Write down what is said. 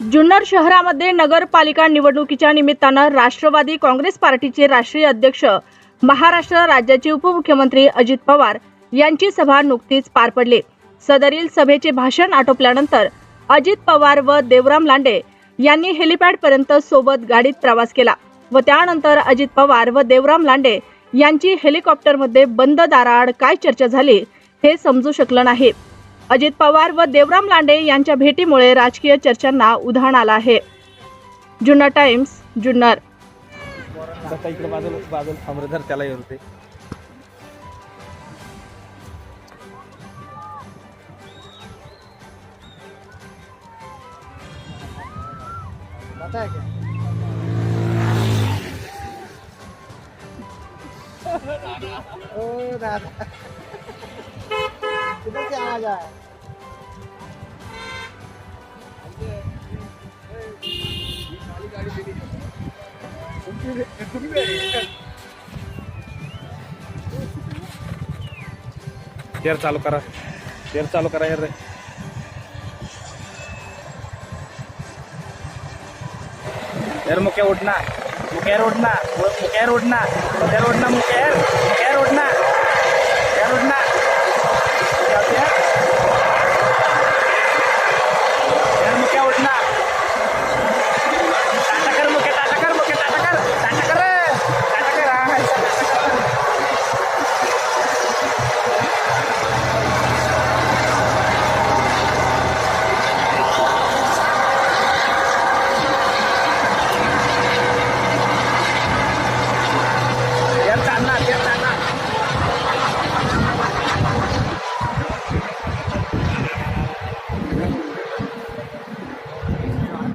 जुन्नर शहरामध्ये नगरपालिका निवडणुकीच्या निमित्तानं राष्ट्रवादी काँग्रेस पार्टीचे राष्ट्रीय अध्यक्ष महाराष्ट्र राज्याचे उपमुख्यमंत्री अजित पवार यांची सभा नुकतीच पार पडली. सदरील सभेचे भाषण आटोपल्यानंतर अजित पवार व देवराम लांडे यांनी हेलिपॅडपर्यंत सोबत गाडीत प्रवास केला व त्यानंतर अजित पवार व देवराम लांडे यांची हेलिकॉप्टरमध्ये बंद दाराआड काय चर्चा झाली हे समजू शकलं नाही. अजित पवार व देवराम लांडे यांच्या भेटीमुळे राजकीय चर्चांना उधाण आलं आहे. जुन्नर टाइम्स जुन्नर. ओ दादा. किधर से आना जाए यार चालू करा. यार चालू करा, यार यार मुके उठना मुकेर उठना मुकेर उठना मुकेर उठना मुकेर मुकेर उठना